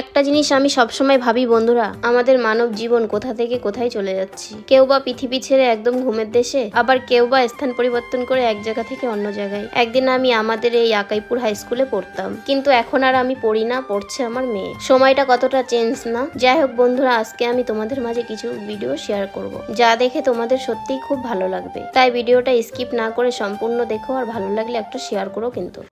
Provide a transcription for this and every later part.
একটা জিনিস আমি সবসময় ভাবি, বন্ধুরা, আমাদের মানব জীবন কোথা থেকে কোথায় চলে যাচ্ছি? কেউ বা পৃথিবী ছেড়ে একদম ঘুমের দেশে, আবার কেউ বা স্থান পরিবর্তন করে এক জায়গা থেকে অন্য জায়গায়। একদিন আমি আমাদের এই আকাইপুর হাই স্কুলে পড়তাম, কিন্তু এখন আর আমি পড়ি না, পড়ছে আমার মেয়ে। সময়টা কতটা চেঞ্জ না? যাই হোক, বন্ধুরা, আজকে আমি তোমাদের মাঝে কিছু ভিডিও শেয়ার করব, যা দেখে তোমাদের সত্যিই খুব ভালো লাগবে। তাই ভিডিওটা স্কিপ না করে সম্পূর্ণ দেখো, আর ভালো লাগলে একটা শেয়ার করো কিন্তু।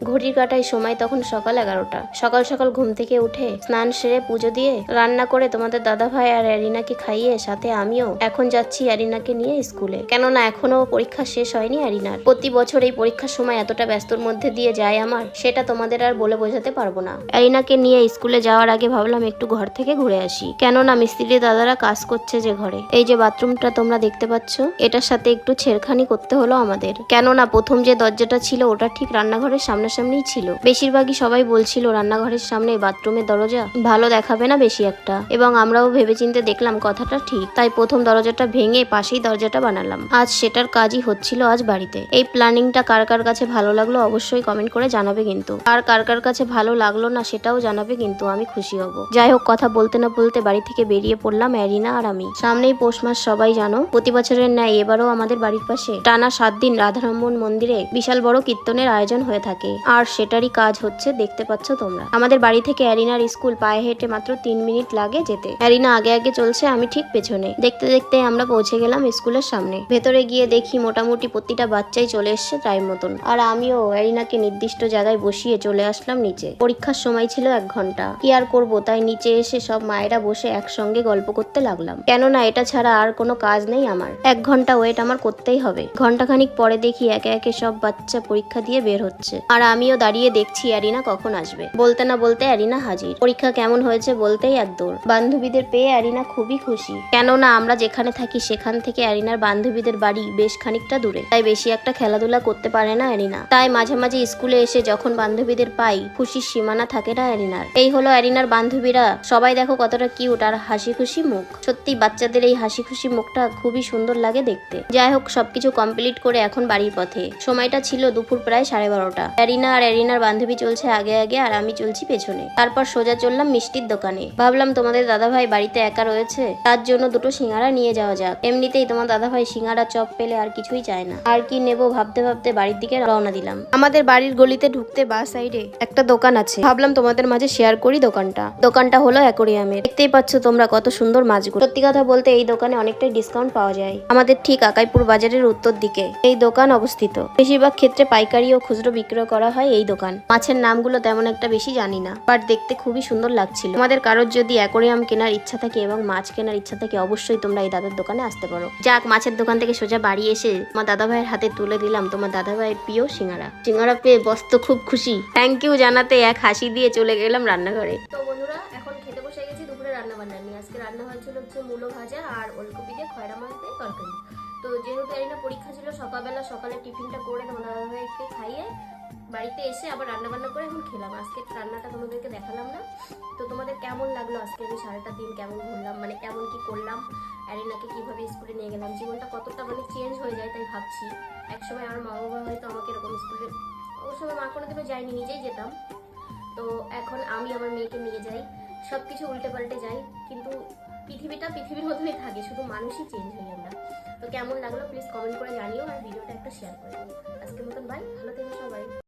ঘড়ির কাটায় সময় তখন সকাল এগারোটা। সকাল সকাল ঘুম থেকে উঠে স্নান সেরে পুজো দিয়ে রান্না করে তোমাদের দাদা ভাই আর অ্যারিনাকে খাইয়ে সাথে আমিও এখন যাচ্ছি অ্যারিনাকে নিয়ে স্কুলে। কেননা এখনও পরীক্ষা শেষ হয়নি অ্যারিনার। প্রতি বছর এই পরীক্ষার সময় এতটা ব্যস্তর মধ্যে দিয়ে যায় আমার, সেটা তোমাদের আর বলে বোঝাতে পারব না। অ্যারিনাকে নিয়ে স্কুলে যাওয়ার আগে ভাবলাম একটু ঘর থেকে ঘুরে আসি। কেননা মিস্ত্রি দাদারা কাজ করছে যে ঘরে। এই যে বাথরুমটা তোমরা দেখতে পাচ্ছ, এটার সাথে একটু ছেড়খানি করতে হলো আমাদের। কেননা প্রথম যে দরজাটা ছিল, ওটা ঠিক রান্নাঘরের সামনাসামনিই ছিল। বেশিরভাগই সবাই বলছিল, রান্নাঘরের সামনে বাথরুমের দরজা ভালো দেখাবে না বেশি একটা? এবং আমরাও ভেবেচিন্তে দেখলাম কথাটা ঠিক। তাই প্রথম দরজাটা ভেঙে পাশেই দরজাটা বানালাম। আজ সেটার কাজই হচ্ছিল আজ বাড়িতে। এই প্ল্যানিংটা কার কার কাছে ভালো লাগল অবশ্যই কমেন্ট করে জানাবে কিন্তু। আর কার কার কাছে ভালো লাগল না সেটাও জানাবে কিন্তু, আমি খুশি হব। যাই হোক, কথা বলতে না বলতে বাড়ি থেকে বেরিয়ে পড়লাম অ্যারিনা আর আমি। সামনেই পৌষ মাস, সবাই জানো, প্রতি বছরের ন্যায় এবারও আমাদের বাড়ির পাশে টানা সাত দিন রাধারমন মন্দিরে বিশাল বড় কীর্তনের আয়োজন হয়ে থাকে। আর সেটারই কাজ হচ্ছে দেখতে পাচ্ছ তোমরা। আমাদের বাড়ি থেকে অ্যারিনার স্কুল পায়ে হেঁটে মাত্র তিন মিনিট লাগে যেতে। অ্যারিনা আগে আগে চলছে, আমি ঠিক পেছনে। দেখতে দেখতে আমরা পৌঁছে গেলাম স্কুলের সামনে। ভেতরে গিয়ে দেখি মোটামুটি প্রতিটা বাচ্চাই চলে এসছে টাইম মতন। আর আমিও অ্যারিনাকে নির্দিষ্ট জায়গায় বসিয়ে চলে আসলাম নিচে। পরীক্ষার সময় ছিল এক ঘণ্টা। কি আর করব, তাই নিচে এসে সব মায়েরা বসে একসঙ্গে গল্প করতে লাগলাম। কেননা এটা ছাড়া আর কোনো কাজ নেই আমার। এক ঘণ্টা ওয়েট আমার করতেই হবে। ঘন্টাখানিক পরে দেখি একে একে সব বাচ্চা পরীক্ষা দিয়ে বের হচ্ছে। আর আমিও দাঁড়িয়ে দেখছি অ্যারিনা কখন আসবে। বলতে না বলতে অ্যারিনা হাজির। পরীক্ষা কেমন হয়েছে বলতেই এক দৌড়। বান্ধবীদের পেয়ে অ্যারিনা খুবই খুশি। কেননা আমরা যেখানে থাকি সেখান থেকে অ্যারিনার বান্ধবীদের বাড়ি বেশ খানিকটা দূরে। তাই বেশি একটা খেলাধুলা করতে পারে না অ্যারিনা। তাই মাঝে মাঝে স্কুলে এসে যখন বান্ধবীদের পাই, খুশির সীমানা থাকে না অ্যারিনার। এই হলো অ্যারিনার বান্ধবীরা। সবাই দেখো কতটা কিউট আর হাসি খুশি মুখ। সত্যি বাচ্চাদের এই হাসি খুশি মুখটা খুবই সুন্দর লাগে দেখতে। যাই হোক, সবকিছু কমপ্লিট করে এখন বাড়ির পথে। সময়টা ছিল দুপুর প্রায় সাড়ে বারোটা। অ্যারিনা আর এরিনার বান্ধবী চলছে আগে আগে আর আমি চলছি পেছনে। তারপর সোজা চললাম মিষ্টির দোকানে। ভাবলাম তোমাদের দাদাভাই বাড়িতে একা রয়েছে, তার জন্য দুটো সিঙ্গারা নিয়ে যাওয়া যাক। এমনিতেই তোমার দাদাভাই সিঙ্গারা, চপ পেলে আর কিছুই চায় না। আর কি নেব ভাবতে ভাবতে বাড়ির দিকে রওনা দিলাম। আমাদের বাড়ির গলিতে ঢুকতে বা সাইডে একটা দোকান আছে। ভাবলাম তোমাদের মাঝে শেয়ার করি দোকানটা। দোকানটা হলো অ্যাকোরিয়ামের। দেখতেই পাচ্ছ তোমরা কত সুন্দর মাছগুলো। সত্যি কথা বলতে এই দোকানে অনেকটাই ডিসকাউন্ট পাওয়া যায়। আমাদের ঠিক আকাইপুর বাজারের উত্তর দিকে এই দোকান অবস্থিত। বেশিরভাগ ক্ষেত্রে পাইকারি ও খুচরো বিক্রয় করা হয় এই দোকান। মাছের নামগুলো তেমন একটা বেশি জানি না বাট দেখতে খুবই সুন্দর লাগছিল। আমাদের কারোর যদি অ্যাকোরিয়াম কেনার ইচ্ছা থাকে এবং মাছ কেনার ইচ্ছা থাকে, অবশ্যই তোমরা এই দাদার দোকানে আসতে পারো। যাক, মাছের দোকান থেকে সোজা বাড়ি এসে তোমার দাদা ভাইয়ের হাতে তুলে দিলাম। তোমার দাদা ভাইয়ের প্রিয় সিঙ্গারা। সিঙ্গারা পেয়ে বস্ত খুব খুশি। থ্যাংক ইউ জানাতে এক হাসি দিয়ে চলে গেলাম রান্নাঘরে। তো বন্ধুরা, এখন যেহেতু এরিনা পরীক্ষা ছিল সকালবেলা, সকালে টিফিনটা করে তোমার দাদা খাইয়ে। বাড়িতে এসে আবার রান্না বান্না করে এখন খেলাম। আজকে রান্নাটা তোমাদেরকে দেখালাম না। তো তোমাদের কেমন লাগল আজকে আমি সারাটা দিন কেমন ঘুরলাম? মানে কেমন কি করলাম? অ্যারিনাকে কীভাবে স্কুলে নিয়ে গেলাম? জীবনটা কতটা মানে চেঞ্জ হয়ে যায় তাই ভাবছি। একসময় আমার মা বাবা হয়তো আমাকে এরকম স্কুলে অবশ্য মা কোনোদিনও যায়নি, নিজেই যেতাম। তো এখন আমি আমার মেয়েকে নিয়ে যাই। সব কিছু উল্টে পাল্টে যাই। কিন্তু পৃথিবীটা পৃথিবীর মতনই থাকে, শুধু মানুষই চেঞ্জ হই আমরা। তো কেমন লাগল প্লিজ কমেন্ট করে জানিও আর ভিডিওটা একটা শেয়ার করে আজকের মতন বাই ভালো থেকো সবাই।